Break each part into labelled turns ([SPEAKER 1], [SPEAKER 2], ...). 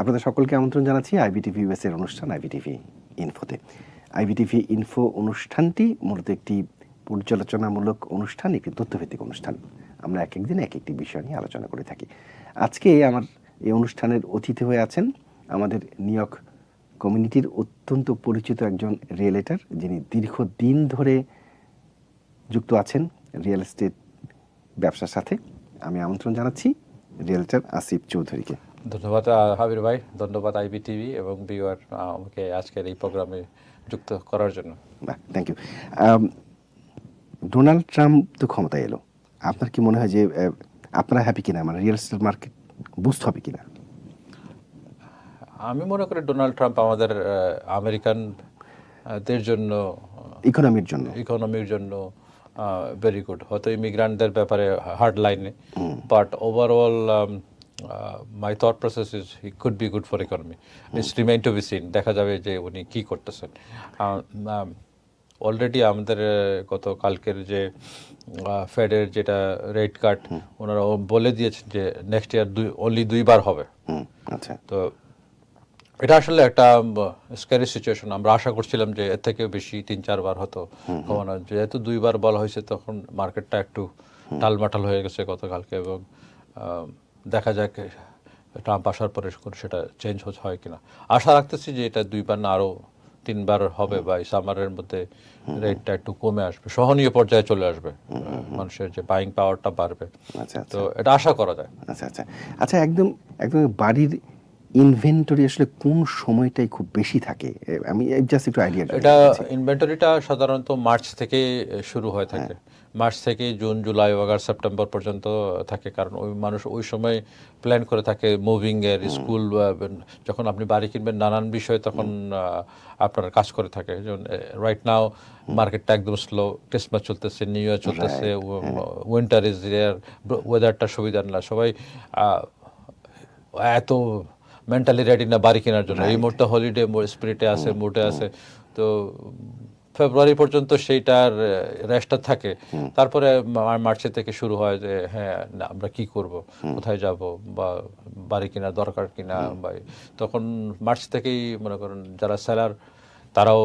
[SPEAKER 1] আপনাদের সকলকে আমন্ত্রণ জানাচ্ছি আইবিটিভি ইউএস এর অনুষ্ঠান, আইবিটিভি ইনফোতে। আইবিটিভি ইনফো অনুষ্ঠানটি মূলত একটি পর্যালোচনামূলক অনুষ্ঠান, একটি তথ্যভিত্তিক অনুষ্ঠান। আমরা এক একদিন এক একটি বিষয় নিয়ে আলোচনা করে থাকি। আজকে আমার এই অনুষ্ঠানের অতিথি হয়ে আছেন আমাদের ইয়র্ক কমিউনিটির অত্যন্ত পরিচিত একজন রিয়েলেটার যিনি দীর্ঘদিন ধরে যুক্ত আছেন রিয়েল এস্টেট ব্যবসার সাথে। আমি আমন্ত্রণ জানাচ্ছি রিয়েলটার আসিফ চৌধুরীকে।
[SPEAKER 2] ধন্যবাদ হাবির ভাই ধন্যবাদ আইবি টিভি এবং বিওয়ার আমাকে আজকের এই প্রোগ্রামে যুক্ত করার জন্য।
[SPEAKER 1] থ্যাংক ইউ ডোনাল্ড ট্রাম্প তো ক্ষমতায় এলো। আপনার কি মনে হয় যে আপনারা হ্যাপি কিনা? মানে রিয়েল এস্টেট মার্কেট বুস্ট হবে কিনা?
[SPEAKER 2] আমি মনে করি ডোনাল্ড ট্রাম্প আমাদের আহ, আমেরিকান দের জন্য
[SPEAKER 1] ইকোনমির জন্য।
[SPEAKER 2] ইকোনমির জন্য ভেরি গুড হয়তো ইমিগ্রান্টদের ব্যাপারে হার্ড লাইনে but overall my thought process is he could be good for economy it's remain to be seen দেখা যাবে যে উনি কি করতেছেন। অলরেডি আমাদের আহ, গত কালকের যে ফেডের যেটা রেড কার্ড ওনারা বলে দিয়েছেন যে নেক্সট ইয়ার দুই অনলি দুইবার হবে।
[SPEAKER 1] আচ্ছা।
[SPEAKER 2] তো এটা আসলে একটা স্ক্যারি সিচুয়েশন আমরা আশা করছিলাম যে এর থেকেও বেশি তিন চারবার হতো কমানো যেহেতু দুইবার বলা হয়েছে তখন মার্কেটটা একটু টালমাটাল হয়ে গেছে গতকালকে এবং আহ, দেখা যাক ট্রাম্প আসার পরে সেটা চেঞ্জ হয় কিনা। আশা রাখতেছি যে এটা দুইবার না আরও তিনবার হবে বা এই সামারের মধ্যে রেটটা একটু কমে আসবে। সহনীয় পর্যায়ে চলে আসবে মানুষের যে বাইং পাওয়ারটা বাড়বে।
[SPEAKER 1] আচ্ছা
[SPEAKER 2] তো এটা আশা করা যায়।
[SPEAKER 1] আচ্ছা আচ্ছা। আচ্ছা একদম একদম বাড়ির ইনভেন্টরি আসলে কোন সময়টাই খুব বেশি থাকে? আমি জাস্ট একটু আইডিয়া
[SPEAKER 2] এটা ইনভেন্টরিটা সাধারণত মার্চ থেকে শুরু হয়ে থাকে। মার্চ থেকে জুন জুলাই আগস্ট সেপ্টেম্বর পর্যন্ত থাকে। কারণ ওই মানুষ ওই সময় প্ল্যান করে থাকে মুভিং এর স্কুল যখন আপনি বাড়ি কিনবেন নানান বিষয় তখন আপনার কাজ করে থাকে। যেমন রাইট নাও মার্কেটটা একদম স্লো ক্রিসমাস চলতেছে নিউ ইয়ার চলতেছে উইন্টার ইজ ইয়ার ওয়েদারটা সুবিধা না। সবাই এত মেন্টালি রেডি না বাড়ি কেনার জন্য। এই মুহূর্তে হলিডে স্পিরিটে আছে মুডে আছে। তো ফেব্রুয়ারি পর্যন্ত সেইটার রেস্টটা থাকে। তারপরে মার্চে থেকে শুরু হয় যে হ্যাঁ না, আমরা কি করব? কোথায় যাব? বা বাড়ি কিনা দরকার কিনা? বা তখন মার্চ থেকেই মনে করেন যারা সেলার তারাও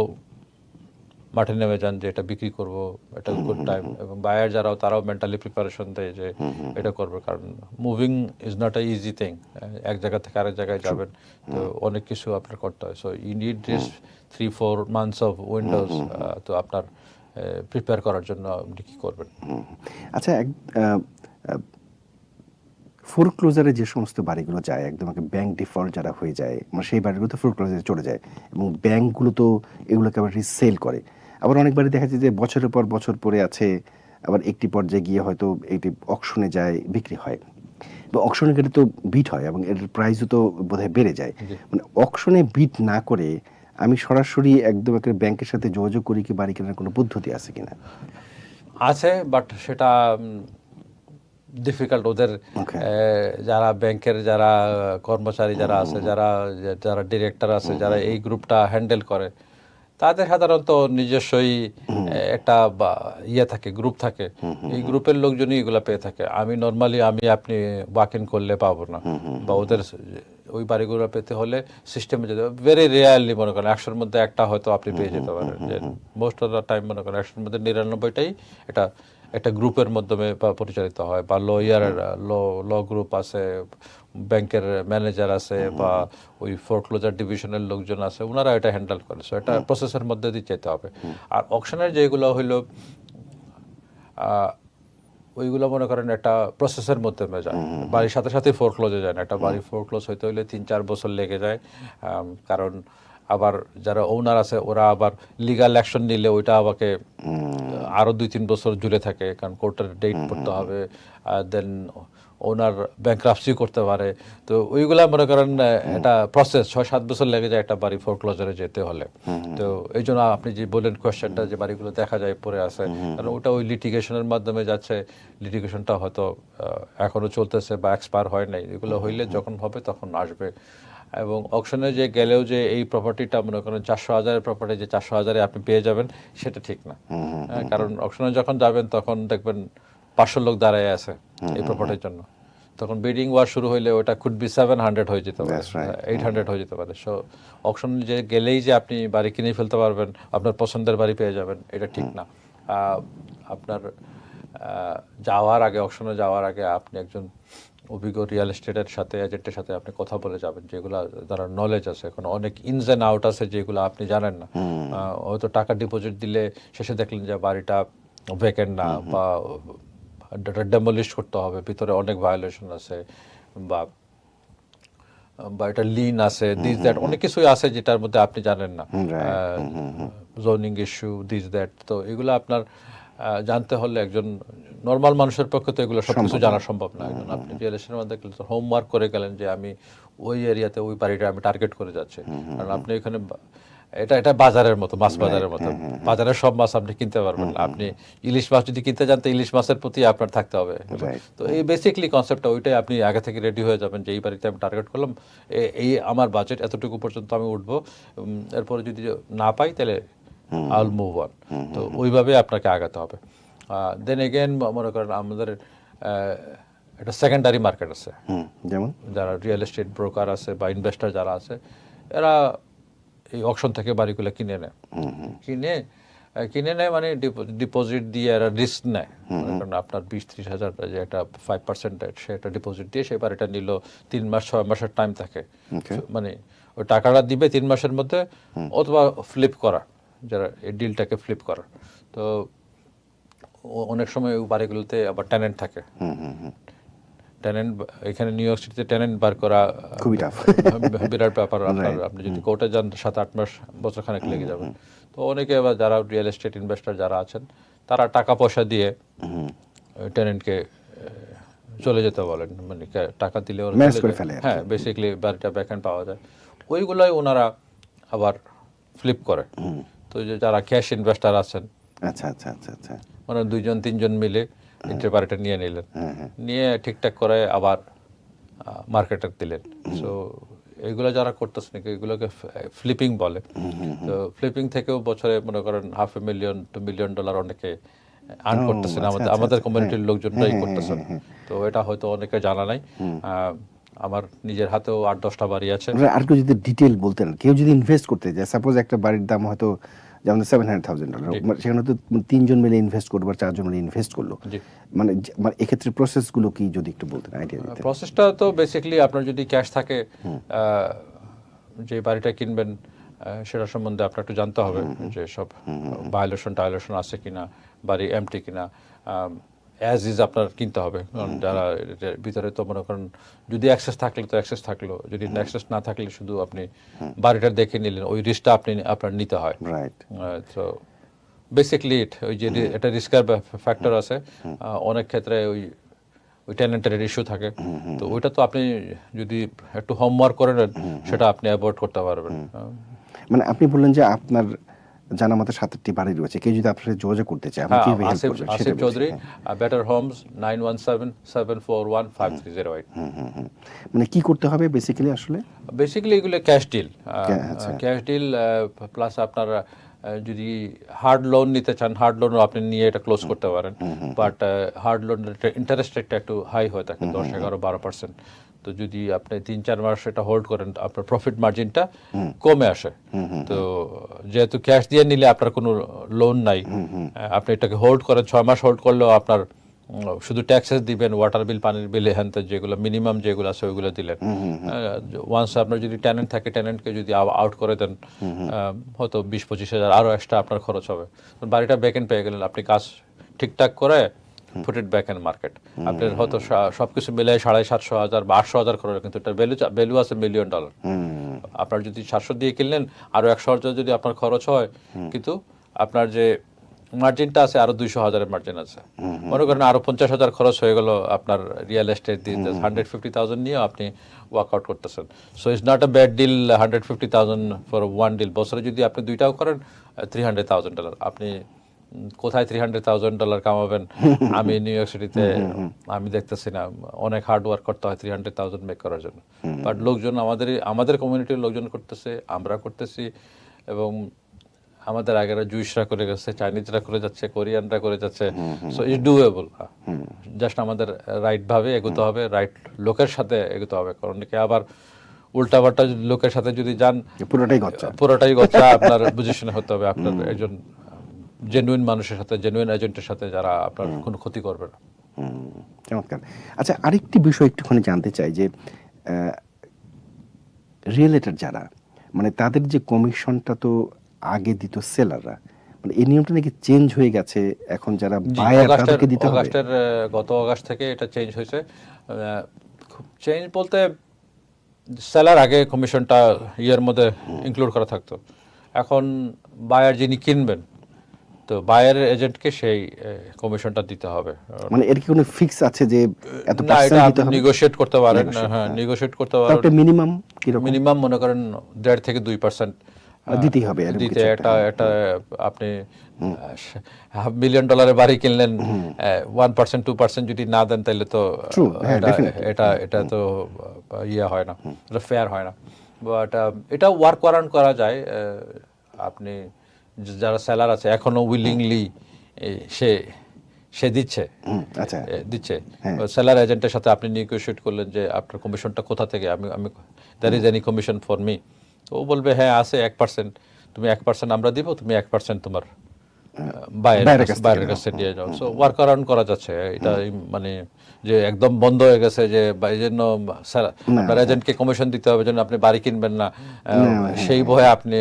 [SPEAKER 2] মাঠে নেমে যান যে এটা বিক্রি করব এটা গুড টাইম এবং বায়ার যারাও তারাও মেন্টালি প্রিপারেশন দেয় যে এটা করবে। কারণ moving is not a easy thing এক জায়গা থেকে আরেক জায়গায় যাবেন তো অনেক কিছু আপনার করতে হয়। So you need this three four months of windows তো আপনার প্রিপেয়ার করার জন্য আপনি কি করবেন?
[SPEAKER 1] আচ্ছা এক ফোর ক্লোজারে যে সমস্ত বাড়িগুলো যায় একদম ব্যাংক ডিফল্ট যারা হয়ে যায় মানে সেই বাড়িগুলো তো ফোর ক্লোজারে চলে যায় এবং ব্যাংকগুলো তো এগুলোকে আবার রিসেল করে। আবার অনেক বাড়ি দেখা যায় যে বছরের পর বছর পরে আছে আবার একটি পর্যায়ে গিয়ে হয়তো একটি অকশনে যায় বিক্রি হয়। বা অকশনে গেলে তো বিট হয় এবং এর প্রাইসও তো বোধহয় বেড়ে যায়। মানে অকশনে বিট না করে আমি সরাসরি একদম একটা ব্যাংকের সাথে যোগাযোগ করি কি বাড়ি কেনার কোনো পদ্ধতি আছে কিনা?
[SPEAKER 2] আছে বাট সেটা ডিফিকাল্ট ওদের যারা ব্যাংকের যারা কর্মচারী যারা আছে যারা যারা ডিরেক্টর আছে যারা এই গ্রুপটা হ্যান্ডেল করে তাদের সাধারণত নিজস্বই একটা ইয়ে থাকে গ্রুপ থাকে। এই গ্রুপের লোকজনই এগুলা পেয়ে থাকে। আমি নর্মালি আমি আপনি ওয়াক ইন করলে পাবো না। বা ওদের ওই বাড়িগুলো পেতে হলে সিস্টেমে যেতে ভেরি রেয়ারলি মনে করেন একশোর মধ্যে একটা হয়তো আপনি পেয়ে যেতে পারেন। যে মোস্ট অফ দ্য টাইম মনে করেন একশোর মধ্যে নিরানব্বইটাই এটা একটা গ্রুপের মাধ্যমে পরিচালিত হয়। বা লো লয়ার ল ল গ্রুপ আছে ব্যাংকের ম্যানেজার আছে বা ওই ফোরক্লোজার ডিভিশনের লোকজন আছে ওনারা এটা হ্যান্ডেল করে। সো এটা প্রসেসের মধ্যে দিয়ে যেতে হবে। আর অকশনের যেগুলো হইল ওইগুলো মনে করেন একটা প্রসেসের মধ্যে যায়। বাড়ির সাথে সাথে ফোরক্লোজে যায় না। একটা বাড়ি ফোরক্লোজ হইতে হইলে তিন চার বছর লেগে যায়। কারণ আবার যারা ওনার আছে ওরা আবার লিগাল অ্যাকশন নিলে ওইটা আমাকে আরও দুই তিন বছর জুড়ে থাকে কারণ কোর্টের ডেট পড়তে হবে। দেন ওনার ব্যাংক্রাফসি করতে পারে। তো ওইগুলা মনে করেন একটা প্রসেস ছয় সাত বছর লেগে যায় একটা বাড়ি ফোরক্লোজারে যেতে হলে। তো এই জন্য আপনি যে বললেন কোয়েশ্চেনটা যে বাড়িগুলো দেখা যায় পড়ে আছে কারণ ওটা ওই লিটিগেশনের মাধ্যমে যাচ্ছে। লিটিগেশনটা হয়তো আহ, এখনও চলতেছে বা এক্সপায়ার হয় নাই। এগুলো হইলে যখন হবে তখন আসবে। এবং অকশনে যে গেলেও যে এই প্রপার্টিটা মনে করেন চারশো হাজারের প্রপার্টি যে চারশো হাজারে আপনি পেয়ে যাবেন সেটা ঠিক না। হ্যাঁ, কারণ অকশনে যখন যাবেন তখন দেখবেন পাঁচশো লোক দাঁড়ায় আছে এই প্রপার্টির জন্য। তখন বিডিং ওয়ার শুরু হইলে ওটা কুড বি সেভেন হান্ড্রেড হয়ে যেতে পারে। এইট হান্ড্রেড হয়ে যেতে পারে। সো অকশন যে গেলেই যে আপনি বাড়ি কিনে ফেলতে পারবেন আপনার পছন্দের বাড়ি পেয়ে যাবেন এটা ঠিক না। আপনার যাওয়ার আগে অকশনে যাওয়ার আগে আপনি একজন অভিজ্ঞ রিয়েল এস্টেটের সাথে এজেন্টের সাথে আপনি কথা বলে যাবেন যেগুলো যারা নলেজ আছে। এখন অনেক ইনস অ্যান্ড আউট আছে যেগুলো আপনি জানেন না। হয়তো টাকা ডিপোজিট দিলে শেষে দেখলেন যে বাড়িটা ভেকেন্ট না বা ডেমোলিশ করতে হবে ভিতরে অনেক ভায়োলেশন আছে বা বা এটা লিন আছে দিস দ্যাট অনেক কিছুই আছে যেটার মধ্যে আপনি জানেন না। জোনিং ইস্যু দিস দ্যাট তো এগুলো আপনার জানতে হলে একজন নর্মাল মানুষের পক্ষে তো এগুলো সব কিছু জানা সম্ভব না। একজন আপনি রিয়েল এস্টেটের মধ্যে হোমওয়ার্ক করে গেলেন যে আমি ওই এরিয়াতে ওই বাড়িটা আমি টার্গেট করে যাচ্ছি। কারণ আপনি এখানে এটা এটা বাজারের মতো মাছ বাজারের মতো। বাজারের সব মাছ আপনি কিনতে পারবেন। না আপনি ইলিশ মাছ যদি কিনতে যান তো ইলিশ মাছের প্রতি আপনার থাকতে হবে। তো এই বেসিকলি কনসেপ্টটা ওইটাই আপনি আগে থেকে রেডি হয়ে যাবেন যে এই বাড়িতে আমি টার্গেট করলাম এই আমার বাজেট এতটুকু পর্যন্ত আমি উঠবো। এরপরে যদি না পাই তাহলে আল মুভ অন তো ওইভাবে আপনাকে আগাতে হবে। দেন এগেন মনে করেন আমাদের একটা সেকেন্ডারি মার্কেট আছে।
[SPEAKER 1] যেমন?
[SPEAKER 2] যারা রিয়েল এস্টেট ব্রোকার আছে বা ইনভেস্টর যারা আছে এরা এই অকশন থেকে বাড়িগুলো কিনে নেয়। কিনে কিনে নেয় মানে ডিপোজিট দিয়ে এরা রিস্ক নেয়। করেন আপনার বিশ ত্রিশ হাজার যে একটা ফাইভ পার্সেন্ট সে একটা ডিপোজিট দিয়ে সেই বাড়িটা নিল তিন মাস ছয় মাসের টাইম থাকে। মানে ওই টাকাটা দিবে তিন মাসের মধ্যে অথবা ফ্লিপ করা যারা এই ডিলটাকে ফ্লিপ করা। তো অনেক সময় ওই বাড়িগুলোতে আবার ট্যালেন্ট থাকে। ট্যানেন্ট এখানে নিউ ইয়র্ক সিটিতে ট্যানেন্ট বার করা
[SPEAKER 1] খুবই tough.
[SPEAKER 2] বিরাট ব্যাপার আপনার আপনি যদি কোর্টে যান সাত আট মাস বছর খানেক লেগে যাবে। তো অনেকে আবার যারা রিয়েল এস্টেট ইনভেস্টর যারা আছেন তারা টাকা পয়সা দিয়ে টেনেন্টকে চলে যেতে বলেন। মানে টাকা দিলে ওরা হ্যাঁ বেসিক্যালি বাড়িটা ব্যাকহ্যান্ড পাওয়া যায়। ওইগুলোই ওনারা আবার ফ্লিপ করে। তো যারা ক্যাশ ইনভেস্টর আছেন
[SPEAKER 1] আচ্ছা আচ্ছা আচ্ছা আচ্ছা।
[SPEAKER 2] মানে দুইজন তিনজন মিলে ইন্টার বাড়িটা নিয়ে নিলেন।
[SPEAKER 1] হ্যাঁ, হ্যাঁ।
[SPEAKER 2] নিয়ে ঠিকঠাক করে আবার মার্কেটে দিলেন। সো এইগুলো যারা করতেছে নাকি এগুলোকে ফ্লিপিং বলে। তো ফ্লিপিং থেকেও বছরে মনে করেন half a million to million dollar অনেকে আর্ন করতেছেন।
[SPEAKER 1] আচ্ছা,
[SPEAKER 2] আমাদের
[SPEAKER 1] আচ্ছা,
[SPEAKER 2] আমাদের
[SPEAKER 1] আচ্ছা,
[SPEAKER 2] কমিউনিটির
[SPEAKER 1] হ্যাঁ।
[SPEAKER 2] লোকজনরাই
[SPEAKER 1] হ্যাঁ, হ্যাঁ,
[SPEAKER 2] করতেছেন।
[SPEAKER 1] হ্যাঁ,
[SPEAKER 2] তো এটা হয়তো অনেকে জানা নাই। আমার নিজের হাতেও আট দশটা বাড়ি আছে।
[SPEAKER 1] আর কেউ যদি ডিটেল বলতেন কেউ যদি ইনভেস্ট করতে যায় সাপোজ একটা বাড়ির দাম হয়তো যেমন সেভেন হান্ড্রেড থাউজেন্ড ডলার সেখানে তো তিনজন মিলে ইনভেস্ট করল বা চারজন মিলে ইনভেস্ট করল। মানে মানে এক্ষেত্রে প্রসেসগুলো কি যদি একটু বলতেন আইডিয়া দিতেন।
[SPEAKER 2] প্রসেসটা তো বেসিক্যালি আপনার যদি ক্যাশ থাকে যে বাড়িটা কিনবেন সেটা সম্বন্ধে আপনার একটু জানতে হবে যে সব ভায়োলেশন টায়োলেশন আছে কিনা বাড়ি এমটি কিনা অ্যাজ ইজ আপনার কিনতে হবে। কারণ যারা ভিতরে তো মনে করেন যদি অ্যাক্সেস থাকলে তো অ্যাক্সেস থাকল যদি অ্যাক্সেস না থাকলে শুধু আপনি বাড়িটা দেখে নিলেন ওই রিস্কটা আপনি আপনার নিতে হয়।
[SPEAKER 1] রাইট
[SPEAKER 2] তো বেসিকলি ওই যে একটা রিস্কার ফ্যাক্টর আছে। অনেক ক্ষেত্রে ওই ওই টেনেন্টের ইস্যু থাকে। তো ওইটা তো আপনি যদি একটু হোমওয়ার্ক করে নেন সেটা আপনি অ্যাভয়েড করতে পারবেন।
[SPEAKER 1] মানে আপনি বললেন যে আপনার জানা মতো সাত আটটি বাড়ি রয়েছে। কেউ যদি আপনার যোগাযোগ করতে চায় আপনি
[SPEAKER 2] হ্যাঁ
[SPEAKER 1] কীভাবে হেল্প করবেন
[SPEAKER 2] Asif Chowdhury. Better homes nine one seven seven four one five three zero eight
[SPEAKER 1] hmm, hmm, hmm. মানে কি করতে হবে বেসিক্যালি আসলে?
[SPEAKER 2] বেসিক্যালি এগুলো cash deal. Cash deal plus আপনার যদি হার্ড লোন নিতে চান হার্ড লোনও আপনি নিয়ে এটা ক্লোজ করতে পারেন। বাট হার্ড লোনের ইন্টারেস্ট রেটটা একটু হাই হয়ে থাকে দশ এগারো বারো পার্সেন্ট তো যদি আপনি তিন, চার মাস এটা হোল্ড করেন আপনার প্রফিট মার্জিনটা কমে আসে। তো যেহেতু ক্যাশ দিয়ে নিলে আপনার কোনো লোন নাই, আপনি এটাকে হোল্ড করেন, ছয় মাস হোল্ড করলেও আপনার শুধু ট্যাক্সেস দিবেন ওয়াটার বিল পানির বিল হ্যান যেগুলো মিনিমাম যেগুলো আছে ওইগুলো দিলেন। ওয়ান্স আপনার যদি ট্যানেন্ট থাকে ট্যানেন্টকে যদি আউট করে দেন হয়তো বিশ, পঁচিশ হাজার আরও এক্সট্রা আপনার খরচ হবে। বাড়িটা ব্যাকেন্ড পেয়ে গেলেন, আপনি কাজ ঠিকঠাক করে put it back and market আপনার হয়তো সবকিছু মিলে সাড়ে সাতশো হাজার বা আটশো হাজার খরচ কিন্তু এটার ভ্যালু ভ্যালু আছে মিলিয়ন ডলার আপনার যদি সাতশো দিয়ে কিনলেন আরও একশো হাজার যদি আপনার খরচ হয় কিন্তু আপনার যে মার্জিনটা আছে আরও দুইশো হাজারের মার্জিন আছে। মনে করেন আরও পঞ্চাশ হাজার খরচ হয়ে গেল আপনার রিয়েল এস্টেট দিয়ে হান্ড্রেড ফিফটি থাউজেন্ড নিয়ে আপনি ওয়ার্কআউট করতেছেন। So it's not a bad deal hundred fifty thousand for one deal বছরে যদি আপনি দুইটাও করেন থ্রি হান্ড্রেড থাউজেন্ড ডলার আপনি কোথায় থ্রি হান্ড্রেড থাউজেন্ড ডলার কামাবেন? আমি নিউ ইয়র্ক সিটিতে আমি দেখতেছি না। অনেক হার্ড ওয়ার্ক করতে হয় থ্রি হান্ড্রেড থাউজেন্ড মেক করার জন্য। বাট লোকজন আমাদের আমাদের কমিউনিটির লোকজন করতেছে আমরা করতেছি। এবং আমাদের আগেরা জুইশরা করে গেছে চাইনিজরা করে যাচ্ছে কোরিয়ানরা করে যাচ্ছে। সো ইটস ডুয়েবল জাস্ট আমাদের রাইট ভাবে এগোতে হবে রাইট লোকের সাথে এগোতে হবে। কারণ কি আবার উল্টাপাল্টা লোকের সাথে যদি যান
[SPEAKER 1] পুরোটাই গচ্ছা।
[SPEAKER 2] পুরোটাই গচ্ছা আপনার পজিশনে হতে হবে আপনার একজন জেনুইন মানুষের সাথে জেনুইন এজেন্টের সাথে যারা আপনার কোনো ক্ষতি করবে না।
[SPEAKER 1] চমৎকার। আচ্ছা আরেকটি বিষয় একটুখানি জানতে চাই যে রিয়েলেটার যারা মানে তাদের যে কমিশনটা তো আগে দিত সেলাররা মানে এই নিয়মটা নাকি চেঞ্জ হয়ে গেছে? এখন যারা বায়ার তাদেরকে দিতে হবে।
[SPEAKER 2] অগাস্টের গত অগাস্ট থেকে এটা চেঞ্জ হয়েছে। চেঞ্জ বলতে সেলার আগে কমিশনটা ইয়ের মধ্যে ইনক্লুড করা থাকতো। এখন বায়ার যিনি কিনবেন তো বায়ারের এজেন্টকে সেই কমিশনটা দিতে হবে।
[SPEAKER 1] মানে এর কি কোনো ফিক্স আছে যে এত পার্সেন্ট দিতে হবে?
[SPEAKER 2] নেগোশিয়েট করতে পারেন হ্যাঁ নেগোশিয়েট করতে পারেন।
[SPEAKER 1] তারপরে মিনিমাম কীরকম?
[SPEAKER 2] মিনিমাম মনে করেন দেড় থেকে দুই পার্সেন্ট
[SPEAKER 1] দিতেই হবে
[SPEAKER 2] দিতে এটা এটা আপনি হাফ মিলিয়ন ডলারের বাড়ি কিনলেন ওয়ান পার্সেন্ট টু পার্সেন্ট যদি না দেন তাহলে তো
[SPEAKER 1] হ্যাঁ,
[SPEAKER 2] এটা- এটা তো ইয়ে হয় না এটা ফেয়ার হয় না। বাট এটা ওয়ার্ক অ্যারাউন্ড করা যায় আপনি যারা সেলার আছে এখনও উইলিংলি সে সে দিচ্ছে।
[SPEAKER 1] আচ্ছা।
[SPEAKER 2] দিচ্ছে।
[SPEAKER 1] হ্যাঁ।
[SPEAKER 2] সেলার এজেন্টের সাথে আপনি নিগোশিয়েট করলেন যে আপনার কমিশনটা কোথা থেকে? আমি আমি there is any commission for me তো ও বলবে হ্যাঁ আছে এক পার্সেন্ট তুমি এক পার্সেন্ট আমরা দিব তুমি এক পার্সেন্ট তোমার বাইরের কাছে- দিয়ে যাও। সো ওয়ার্ক অ্যারাউন্ড করা যাচ্ছে। এটা মানে যে একদম বন্ধ হয়ে গেছে যে এই জন্য আপনার এজেন্টকে কমিশন দিতে হবে জন্য আপনি বাড়ি কিনবেন না। আহ, সেই ভয়ে আপনি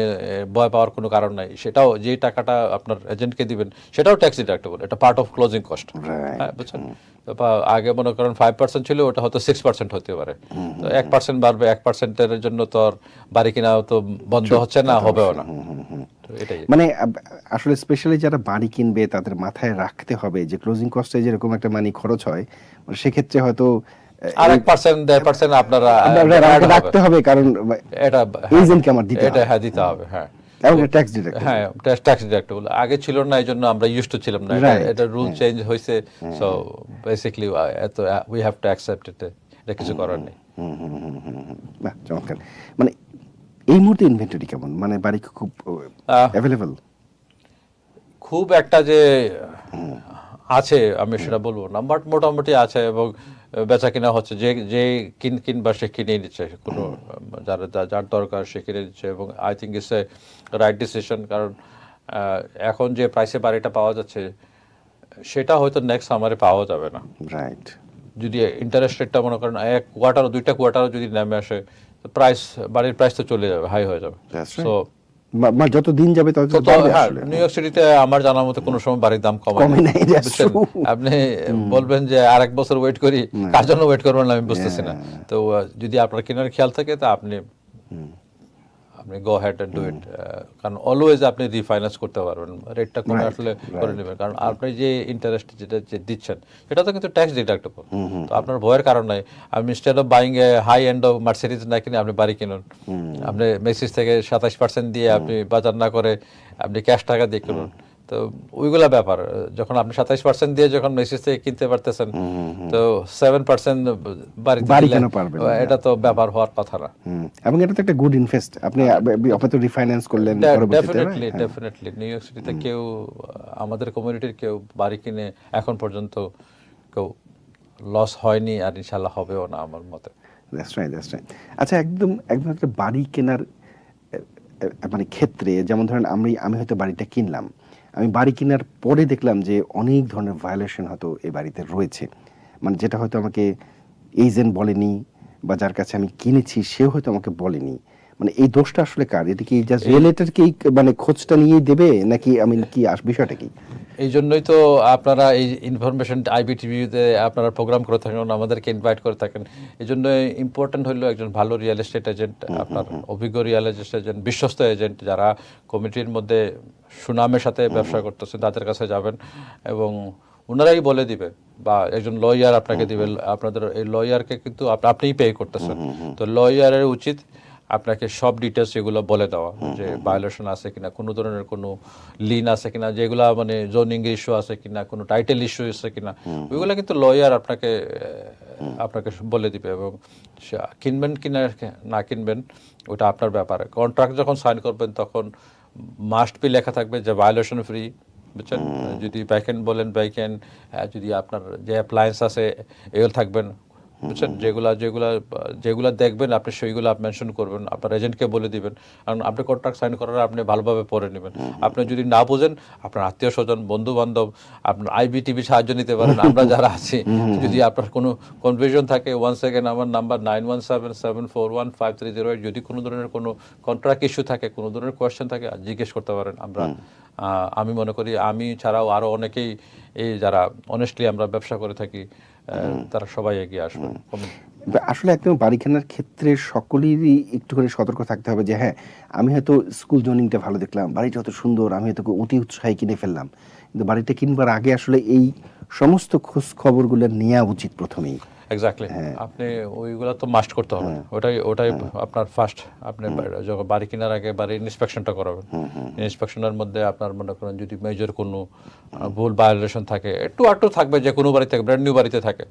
[SPEAKER 2] ভয় পাওয়ার কোনো কারণ নাই। সেটাও যে টাকাটা আপনার এজেন্টকে দিবেন সেটাও ট্যাক্স ডিডাক্টেবল এটা পার্ট অফ ক্লোজিং কস্ট হ্যাঁ বুঝছেন? আগে মনে করেন ফাইভ পার্সেন্ট ছিল ওটা হয়তো সিক্স পার্সেন্ট হতে পারে। তো এক পার্সেন্ট বাড়বে এক পার্সেন্টের জন্য তো আর বাড়ি কিনা তো বন্ধ হচ্ছে না হবেও না।
[SPEAKER 1] মানে আসলে স্পেশালি যারা বাড়ি কিনবে তাদের মাথায় রাখতে হবে যে ক্লোজিং কস্টে যেরকম একটা মানি খরচ হয় মানে সেক্ষেত্রে হয়তো আহ,
[SPEAKER 2] আর এক পার্সেন্ট দেড় পার্সেন্ট আপনারা
[SPEAKER 1] রাখতে-
[SPEAKER 2] হবে।
[SPEAKER 1] কারণ
[SPEAKER 2] এটা
[SPEAKER 1] এজেন্টকে আমার দিতে
[SPEAKER 2] এটা হ্যাঁ দিতে হবে হ্যাঁ।
[SPEAKER 1] ট্যাক্স
[SPEAKER 2] হ্যাঁ ট্যাক্স ডিডাক্টেবল আগে ছিল না এই জন্য আমরা ইউজ টু ছিলাম না। এটা- রুল চেঞ্জ হয়েছে সো বেসিক্যালি এত we have to accept it এটা কিছু করার নেই।
[SPEAKER 1] চমৎকার। মানে এই মুহূর্তে ইনভেন্টরি কেমন? মানে বাড়ি খুব অ্যাভেলেবল
[SPEAKER 2] খুব একটা যে আছে আমি সেটা বলব। না বাট মোটামুটি আছে এবং বেচা কিনা হচ্ছে যে যে কিন কিনবা সে কিনে নিচ্ছে কোনো যার যার- দরকার সে কিনে নিচ্ছে এবং I think it's a right decision কারণ এখন যে প্রাইসে বাড়িটা পাওয়া যাচ্ছে সেটা হয়তো নেক্সট সামারে পাওয়া যাবে না।
[SPEAKER 1] রাইট
[SPEAKER 2] যদি ইন্টারেস্ট রেটটা মনে করেন এক কোয়ার্টার দুইটা কোয়ার্টারও যদি নেমে আসে প্রাইস বাড়ির প্রাইস তো চলে যাবে হাই হয়ে যাবে। সো
[SPEAKER 1] মানে যত দিন যাবে তত।
[SPEAKER 2] নিউ ইয়র্ক সিটিতে আমার জানার মতো কোনো সময় বাড়ির দাম কমে
[SPEAKER 1] কমে নাই.
[SPEAKER 2] আপনি বলবেন যে আর এক বছর ওয়েট করি কার জন্য ওয়েট করবেন না আমি বুঝতেছি না। তো যদি আপনার কেনার খেয়াল থাকে তা আপনি আপনি go ahead and do it কারণ অলওয়েজ আপনি রিফাইন্যান্স করতে পারবেন। রেটটা কমে আসলে করে নেবেন। কারণ আপনি যে ইন্টারেস্ট যেটা যে দিচ্ছেন সেটা তো কিন্তু ট্যাক্স ডিডাক্টেবল তো আপনার ভয়ের কারণ নাই। আপনি instead of buying a high end of Mercedes না কিনে আপনি বাড়ি কিনুন। আপনি মেসিস থেকে সাতাশ পার্সেন্ট দিয়ে আপনি বাজার না করে আপনি ক্যাশ টাকা দিয়ে কিনুন। তো ওইগুলা ব্যাপার যখন আপনি সাতাইশ পার্সেন্ট দিয়ে যখন মেসিস থেকে কিনতে পারতেছেন তো সেভেন পার্সেন্ট
[SPEAKER 1] বাড়ি কেন পারবেন
[SPEAKER 2] এটা তো ব্যাপার হওয়ার কথা না।
[SPEAKER 1] এবং এটা তো একটা গুড ইনভেস্ট আপনি আপনি তো রিফাইন্যান্স করলেন
[SPEAKER 2] ডেফিনেটলি ডেফিনেটলি নিউ ইয়র্ক সিটিতে কেউ আমাদের কমিউনিটির কেউ বাড়ি কিনে এখন পর্যন্ত কেউ লস হয়নি আর ইনশাল্লাহ হবেও না আমার মতে.
[SPEAKER 1] আচ্ছা একদম একদম একটা বাড়ি কেনার মানে ক্ষেত্রে যেমন ধরেন আমি আমি হয়তো বাড়িটা কিনলাম। আমি বাড়ি কেনার পরে দেখলাম যে অনেক ধরনের ভায়োলেশন হয়তো এই বাড়িতে রয়েছে। মানে যেটা হয়তো আমাকে এজেন্ট বলেনি বা যার কাছে আমি কিনেছি, সেও হয়তো আমাকে বলেনি। মানে এই দোষটা আসলে কার? এটা কি জাস্ট রিয়েলেটার কি মানে খোঁজটা নিয়ে দেবে? নাকি আমি কি আস বিষয়টা কি?
[SPEAKER 2] এই জন্যই তো আপনারা এই ইনফরমেশন আইবিটিভিতে আপনারা প্রোগ্রাম করে থাকেন আমাদেরকে ইনভাইট করে থাকেন। এই জন্য ইম্পর্টেন্ট হলো একজন ভালো রিয়েল এস্টেট এজেন্ট আপনার অভিজ্ঞ রিয়েল এস্টেট এজেন্ট বিশ্বস্ত এজেন্ট যারা কমিটির মধ্যে সুনামের সাথে ব্যবসা করতেছে তাদের কাছে যাবেন এবং ওনারাই বলে দিবে বা একজন লয়ার আপনাকে দিবে। আপনাদের এই লয়ারকে কিন্তু আপ- আপনিই পে করতেছেন। তো লয়ারের উচিত আপনাকে সব ডিটেলস এগুলো বলে দেওয়া যে ভায়োলেশন আছে কিনা কোনো ধরনের কোনো লিন আছে কিনা যেগুলা মানে জোনিং ইস্যু আছে কিনা কোনো টাইটেল ইস্যু আছে কিনা ওইগুলো কিন্তু লয়ার আপনাকে আপনাকে বলে দিবে এবং কিনবেন কিনা না কিনবেন ওটা আপনার ব্যাপারে। কন্ট্রাক্ট যখন সাইন করবেন তখন মাস্ট বি লেখা থাকবে যে ভায়োলেশন ফ্রি বুঝছেন? যদি ব্যাকেন্ড বলেন ব্যাকেন্ড যদি আপনার যে অ্যাপ্লায়েন্স আছে এগুলো থাকবেন বুঝছেন? যেগুলা যেগুলা যেগুলা দেখবেন আপনি সেইগুলো মেনশন করবেন আপনার এজেন্টকে বলে দিবেন। কারণ আপনি কন্ট্রাক্ট সাইন করার আপনি ভালোভাবে পড়ে নেবেন। আপনি যদি না বোঝেন আপনার আত্মীয় স্বজন বন্ধু বান্ধব আপনার আইবি টিভি সাহায্য নিতে পারেন আমরা যারা আছি যদি আপনার কোনো কনফিউশন থাকে ওয়ান সেকেন্ড আমার number nine one seven seven four one five three zero eight যদি কোনো ধরনের কোনো কন্ট্রাক্ট ইস্যু থাকে কোনো ধরনের কোয়েশ্চেন থাকে জিজ্ঞেস করতে পারেন আমরা। আহ, আমি মনে করি আমি ছাড়াও আরও অনেকেই এই যারা অনেস্টলি আমরা ব্যবসা করে থাকি তারা সবাই এগিয়ে আসবেন
[SPEAKER 1] আসলে একদম বাড়ি কেনার ক্ষেত্রে সকলেরই একটু করে সতর্ক থাকতে হবে যে হ্যাঁ আমি হয়তো স্কুল জোনিংটা ভালো দেখলাম বাড়িটা অত সুন্দর আমি হয়তো অতি উৎসাহে কিনে ফেললাম। কিন্তু বাড়িটা কিনবার আগে আসলে এই সমস্ত খোঁজ খবরগুলো নেওয়া উচিত প্রথমেই।
[SPEAKER 2] এক্স্যাক্টলি
[SPEAKER 1] হ্যাঁ।
[SPEAKER 2] আপনি ওইগুলো তো মাস্ট করতে হবে। ওটাই ওটাই আপনার ফার্স্ট আপনি যখন বাড়ি কেনার আগে বাড়ির ইন্সপেকশনটা করাবেন। ইন্সপেকশনের মধ্যে আপনার মনে করেন যদি মেজর কোনো ভুল ভায়োলেশন থাকে একটু আটটু থাকবে যে কোনো বাড়িতে ব্র্যান্ড নিউ বাড়িতে থাকে।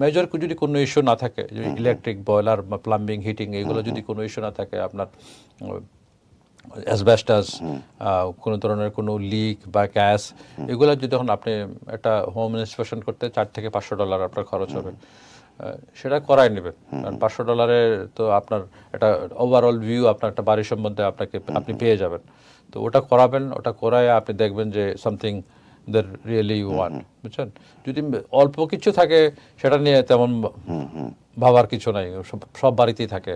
[SPEAKER 2] মেজর যদি কোনো ইস্যু না থাকে ইলেকট্রিক বয়লার প্লাম্বিং হিটিং এগুলো যদি কোনো ইস্যু না থাকে আপনার অ্যাসবেস্টাস কোনো ধরনের কোনো লিক বা গ্যাস এগুলো যদি যখন আপনি একটা হোম ইন্সপেকশন করতে চার থেকে পাঁচশো ডলার আপনার খরচ হবে সেটা করাই নেবেন। কারণ পাঁচশো ডলারে তো আপনার একটা ওভারঅল ভিউ আপনার একটা বাড়ি সম্বন্ধে আপনাকে আপনি পেয়ে যাবেন। তো ওটা করাবেন ওটা করায় আপনি দেখবেন যে সামথিং দের রিয়েলি ওয়ান বুঝছেন? যদি অল্প কিছু থাকে সেটা নিয়ে তেমন ভাবার কিছু নাই। সব- বাড়িতেই থাকে।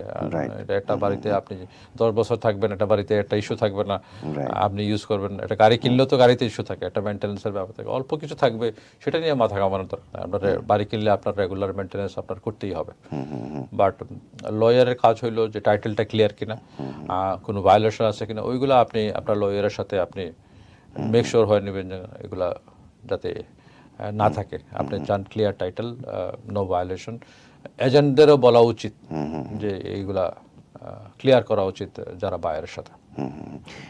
[SPEAKER 2] এটা একটা বাড়িতে আপনি দশ বছর থাকবেন একটা বাড়িতে একটা ইস্যু থাকবে না। আপনি ইউজ করবেন। একটা গাড়ি কিনলেও তো গাড়িতে ইস্যু থাকে একটা মেনটেন্সের ব্যাপার থাকে। অল্প কিছু থাকবে সেটা নিয়ে মাথা কামানোর দরকার। আপনার বাড়ি কিনলে আপনার রেগুলার মেনটেন্স আপনার করতেই হবে। বাট লয়ারের কাজ হইল যে টাইটেলটা ক্লিয়ার কিনা কোনো ভায়োলেশন আছে কিনা ওইগুলো আপনি আপনার লয়ারের সাথে আপনি মেক শিওর হয়ে নেবেন এগুলা যাতে না থাকে। আপনি চান ক্লিয়ার টাইটেল নো ভায়োলেশন এজেন্টদেরও বলা উচিত যে এইগুলা ক্লিয়ার করা উচিত যারা বায়ারের সাথে।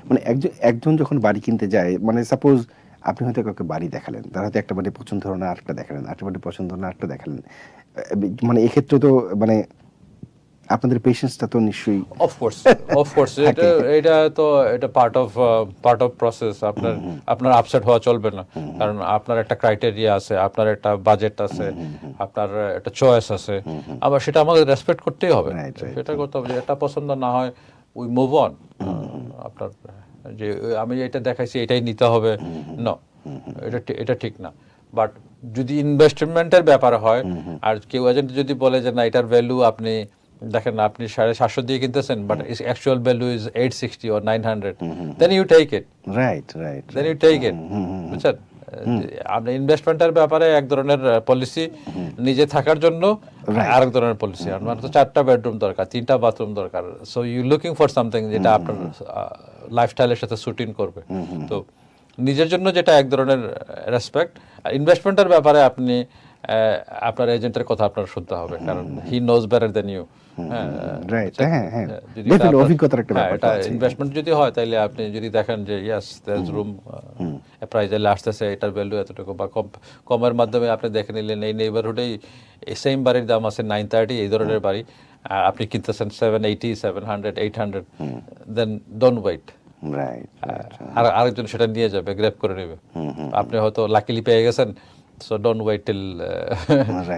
[SPEAKER 1] মানে একজন একজন যখন বাড়ি কিনতে যায় মানে সাপোজ আপনি হয়তো কাউকে বাড়ি দেখালেন তার হয়তো একটা বাড়ি পছন্দ হলো না আরেকটা দেখালেন আরেকটা বাড়ি পছন্দ হলো না আরেকটা দেখালেন। মানে এক্ষেত্রে তো মানে আপনাদের পেশেন্সটা তো নিশ্চয়ই
[SPEAKER 2] অফকোর্স অফকোর্স এটা এটা তো এটা part of part of process আপনার আপনার আপসেট হওয়া চলবে না। কারণ আপনার একটা ক্রাইটেরিয়া আছে আপনার একটা বাজেট আছে আপনার একটা চয়েস আছে। আবার সেটা আমাদের রেসপেক্ট করতেই হবে। সেটা করতে হবে এটা পছন্দ না হয় উই মুভ অন আপনার যে আমি এটা দেখাইছি এটাই নিতে হবে। ন এটা এটা ঠিক না। বাট যদি ইনভেস্টমেন্টের ব্যাপার হয় আর কেউ এজেন্ট যদি বলে যে না এটার ভ্যালু আপনি দেখেন আপনি সাড়ে সাতশো দিয়ে কিনতেছেন but actual value is eight sixty or nine hundred then you take it
[SPEAKER 1] right right
[SPEAKER 2] then you take it বুঝছেন? আপনি ইনভেস্টমেন্টের ব্যাপারে এক ধরনের পলিসি নিজে থাকার জন্য আরেক ধরনের পলিসি আমার তো চারটা বেডরুম দরকার তিনটা বাথরুম দরকার। So you looking for something যেটা আপনার লাইফস্টাইলের সাথে শুট ইন করবে। তো নিজের জন্য যেটা এক ধরনের রেসপেক্ট ইনভেস্টমেন্টের ব্যাপারে আপনি আপনার এজেন্টের কথা আপনার শুনতে হবে কারণ he knows better than you
[SPEAKER 1] হ্যাঁ, হ্যাঁ।
[SPEAKER 2] যদি
[SPEAKER 1] অভিজ্ঞতার একটা
[SPEAKER 2] হ্যাঁ,
[SPEAKER 1] ব্যাপার
[SPEAKER 2] এটা ইনভেস্টমেন্ট যদি হয় তাহলে আপনি যদি দেখেন যে ইয়াস দেয়ার রুম অ্যাপ্রাইজালে আসতেছে এটার ভ্যালু এতটুকু বা কম কমের মাধ্যমে আপনি দেখে নিলেন এই নেইবারহুডেই সেম বাড়ির দাম আছে নাইন থার্টি এই ধরনের বাড়ি আপনি কিনতেছেন seven eighty seven hundred eight hundred then don't wait
[SPEAKER 1] right
[SPEAKER 2] আর আরেকজন সেটা নিয়ে যাবে গ্র্যাপ করে নেবে। আপনি হয়তো লাকিলি পেয়ে গেছেন সো ডোন্ট ওয়েট টিল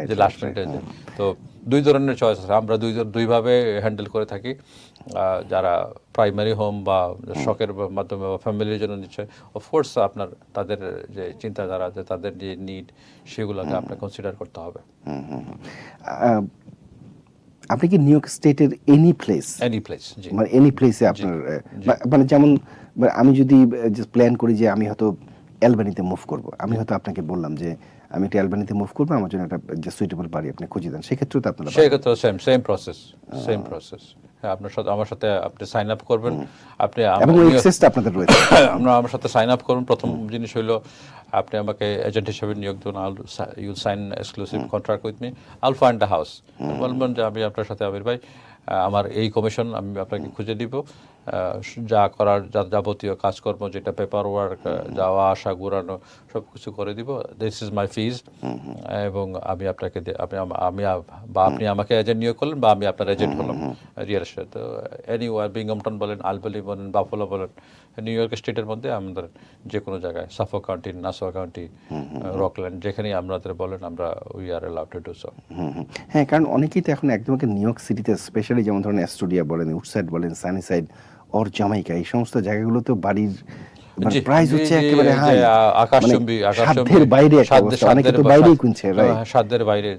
[SPEAKER 2] যে লাস্ট মিনিটে তো দুই ধরনের চয়েস আছে। আমরা দুই দুইভাবে হ্যান্ডেল করে থাকি। যারা প্রাইমারি হোম বা শখের মাধ্যমে বা ফ্যামিলির জন্য নিচ্ছে অফকোর্স আপনার তাদের যে চিন্তাধারা যে তাদের যে নিড সেগুলোকে আপনাকে কনসিডার করতে হবে।
[SPEAKER 1] আপনি কি নিউ ইয়র্ক স্টেটের এনি প্লেস
[SPEAKER 2] এনি প্লেস
[SPEAKER 1] মানে এনি প্লেসে আপনার মানে যেমন মানে আমি যদি প্ল্যান করি যে আমি হয়তো অ্যালবানিতে মুভ করব। আমি হয়তো আপনাকে বললাম যে আমি একটা অ্যালবানিতে মুভ করব আমার জন্য একটা যে সুইটেবল বাড়ি আপনি খুঁজে দেন। সেক্ষেত্রেও তো আপনারা
[SPEAKER 2] সেক্ষেত্রে same same process same process হ্যাঁ আপনার সাথে আমার সাথে আপনি সাইন আপ করবেন। আপনি
[SPEAKER 1] আপনাদের রয়েছে।
[SPEAKER 2] আপনারা আমার সাথে সাইন আপ করুন। প্রথম জিনিস হইল আপনি আমাকে এজেন্ট হিসেবে নিয়োগ দিন। I'll you'll sign exclusive contract with me I'll find the house বলবেন যে আমি আপনার সাথে আমির ভাই আমার এই কমিশন আমি আপনাকে খুঁজে দিব। যা করার যাবতীয় কাজকর্ম যেটা পেপার ওয়ার্ক যাওয়া আসা ঘুরানো সব কিছু করে দিব। দিস ইজ মাই ফিজ এবং আমি আপনাকে আপনি আমি বা আপনি আমাকে এজেন্ট নিয়োগ করলেন বা আমি আপনার এজেন্ট হলাম। রিয়েল এস্টেট তো এনি ওয়ার বিংহামটন বলেন আলবেলি বলেন বাফলো বলেন নিউ ইয়র্ক স্টেটের মধ্যে আমাদের যে কোনো জায়গায় Suffolk county Nassau county Rockland যেখানেই আপনাদের বলেন আমরা we are allowed to do so.
[SPEAKER 1] হ্যাঁ কারণ অনেকেই তো এখন একদম নিউ ইয়র্ক সিটিতে স্পেশালি যেমন ধরেন অ্যাস্টোরিয়া বলেন উডসাইড বলেন সানিসাইড অর জামাইকা এই সমস্ত জায়গাগুলো তো বাড়ির প্রাইস হচ্ছে একেবারে হাই
[SPEAKER 2] আকাশচুম্বী আকাশচুম্বী।
[SPEAKER 1] সাধ্যের বাইরে অনেকে তো বাইরেই কিনছে
[SPEAKER 2] হ্যাঁ, সাধ্যের বাইরে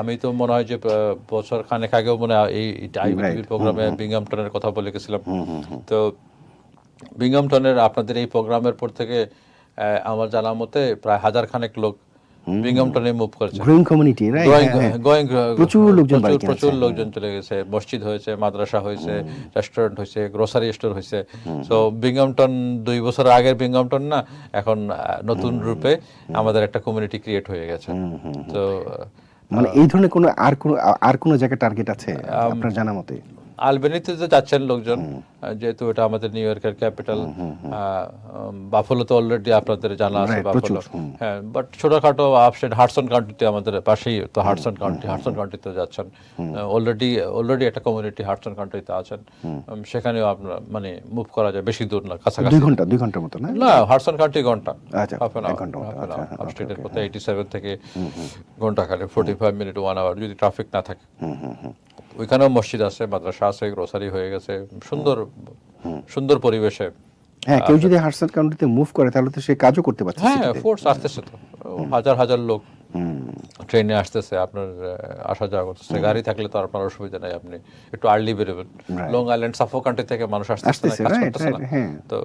[SPEAKER 2] আমি তো মনে হয় যে বছর খানেক আগেও মনে হয় এই আইবিটিভির প্রোগ্রামে বিংহামটনের কথা বলে গেছিলাম। তো বিংহামটনের আপনাদের এই প্রোগ্রামের পর থেকে আমার জানা মতে প্রায় হাজার খানেক লোক বিংহামটনে মুভ করেছে।
[SPEAKER 1] গ্রোয়িং কমিউনিটি রাইট প্রচুর লোকজন
[SPEAKER 2] প্রচুর- প্রচুর লোকজন চলে গেছে। মসজিদ হয়েছে মাদ্রাসা হয়েছে রেস্টুরেন্ট হয়েছে গ্রোসারি স্টোর হয়েছে। তো বিংহামটন দুই বছর আগের বিংহামটন না এখন নতুন রূপে আমাদের একটা কমিউনিটি ক্রিয়েট হয়ে গেছে। তো
[SPEAKER 1] মানে এই ধরনের কোনো আর কোনো আর কোনো জায়গায় টার্গেট আছে আপনার জানা মতে?
[SPEAKER 2] আলবেনিতে তো যাচ্ছেন লোকজন যেহেতু এটা আমাদের নিউ ইয়র্কের ক্যাপিটাল বাফলো তো অলরেডি আপনাদের জানা আছে বাফলো। হ্যাঁ বাট ছোটখাটো আপস্টেট হার্টসন কাউন্টিতে আমাদের পাশেই তো হার্টসন কাউন্টি হার্টসন কাউন্টিতে যাচ্ছেন। অলরেডি অলরেডি একটা কমিউনিটি হার্টসন কাউন্টিতে আছেন। সেখানেও আপনার মানে মুভ করা যায় বেশি দূর না কাছাকাছি।
[SPEAKER 1] দুই ঘণ্টা দুই ঘণ্টার মতো না?
[SPEAKER 2] না হার্টসন কাউন্টি
[SPEAKER 1] ঘণ্টা।
[SPEAKER 2] হাফ অ্যান
[SPEAKER 1] হ্যাঁ,
[SPEAKER 2] আপস্টেটের মতো এইটি সেভেন থেকে ঘণ্টা খালে forty five minute one hour যদি ট্রাফিক না থাকে। ওইখানেও মসজিদ আছে মাদ্রাসা আছে গ্রোসারি হয়ে গেছে সুন্দর সুন্দর পরিবেশে।
[SPEAKER 1] হ্যাঁ কেউ যদি হার্সান কাউন্টিতে মুভ করে তাহলে তো সে কাজও করতে পারছে
[SPEAKER 2] হ্যাঁ ফোর্স আসতেছে তো। হাজার হাজার লোক ট্রেনে আসতেছে আপনার আসা যাওয়া করতেছে। গাড়ি থাকলে তো আপনার অসুবিধা নাই আপনি একটু আর্লি বেরোবেন। লং আইল্যান্ড সাফো কান্ট্রি থেকে মানুষ আসতেছে না কাজ করতেছে না।
[SPEAKER 1] হ্যাঁ।
[SPEAKER 2] তো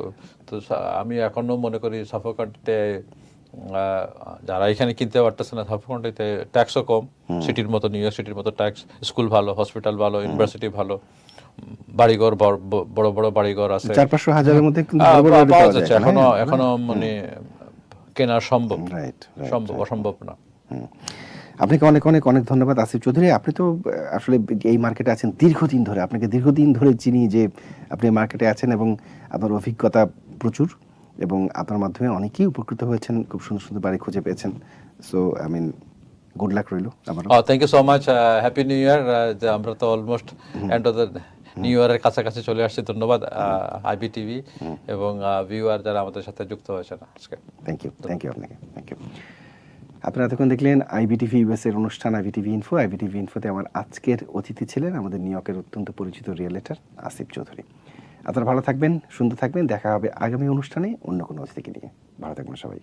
[SPEAKER 2] তো আমি এখনও মনে করি সাফো কান্ট্রিতে যারা এখানে কিনতে পারতেছে না কান্ট্রিতে ট্যাক্সও কম। সিটির মতো নিউ ইয়র্ক সিটির মতো ট্যাক্স স্কুল ভালো হসপিটাল ভালো ইউনিভার্সিটি ভালো বাড়িঘর বড় বড় বড় বাড়িঘর আছে।
[SPEAKER 1] চার পাঁচশো হাজারের মধ্যে
[SPEAKER 2] পাওয়া যাচ্ছে এখনও
[SPEAKER 1] হ্যাঁ,
[SPEAKER 2] এখনও মানে কেনা সম্ভব। সম্ভব অসম্ভব না।
[SPEAKER 1] আপনাকে অনেক অনেক অনেক ধন্যবাদ আসিফ চৌধুরী। আপনি তো আসলে এই মার্কেটে আছেন দীর্ঘদিন ধরে। আপনাকে দীর্ঘদিন ধরে চিনি যে আপনি মার্কেটে আছেন এবং আপনার অভিজ্ঞতা প্রচুর। এবং আপনার মাধ্যমে অনেকেই উপকৃত হয়েছেন খুব সুন্দর সুন্দর বাড়ি খুঁজে পেয়েছেন। So I mean good luck রইল আমার
[SPEAKER 2] thank you so much happy new year যে আমরা তো almost end of the new ইয়ারের কাছাকাছি চলে আসছি ধন্যবাদ আইবি টিভি এবং ভিউয়ার যারা আমাদের সাথে যুক্ত হয়েছেন আজকে।
[SPEAKER 1] থ্যাংক ইউ থ্যাংক ইউ আপনাকে থ্যাংক ইউ আপনারা এতক্ষণ দেখলেন আইবিটিভি ইউএসের অনুষ্ঠান আইবিটিভি ইনফো আইবিটিভি ইনফোতে আমার আজকের অতিথি ছিলেন আমাদের নিউ ইয়র্কের অত্যন্ত পরিচিত রিয়েলেটার আসিফ চৌধুরী। আপনারা ভালো থাকবেন, সুন্দর থাকবেন, দেখা হবে আগামী অনুষ্ঠানে অন্য কোনো অতিথিকে নিয়ে। ভালো থাকবেন সবাই।